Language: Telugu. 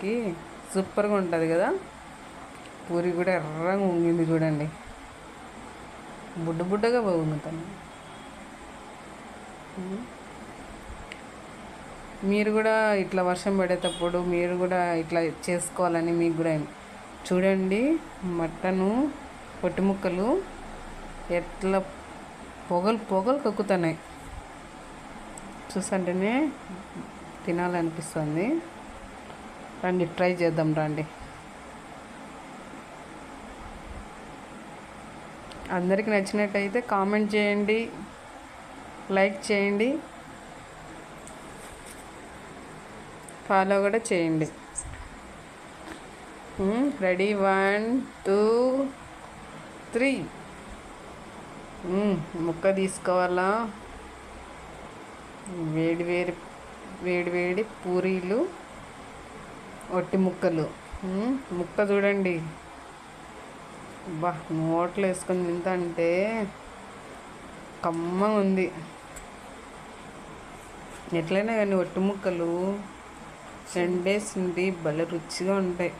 తినడానికి సూపర్గా ఉంటుంది కదా. పూరి కూడా ఎర్రగా ఉంగింది చూడండి. బుడ్డ బుడ్డగా బాగుంది మీరు కూడా ఇట్లా వర్షం పడేటప్పుడు మీరు కూడా ఇట్లా చేసుకోవాలని మీకు కూడా చూడండి మటను పొట్టి ముక్కలు ఎట్లా పొగలు పొగలు కక్కుతున్నాయి. చూసంటేనే తినాలనిపిస్తుంది. రండి ట్రై చేద్దాం రండి. అందరికి నచ్చినట్టయితే కామెంట్ చేయండి లైక్ చేయండి ఫాలో కూడా చేయండి. రెడీ వన్ టూ త్రీ ముక్క తీసుకోవాలా? వేడి వేడి వేడి వేడి పూరీలు. ఒట్టి ముక్కలు. ముక్క చూడండి. బా నోట్లో వేసుకొని తింటే కమ్మంగా ఉంది. ఎట్లయినా కానీ ఒట్టి ముక్కలు ఎండేసింది భలే రుచిగా ఉంటాయి.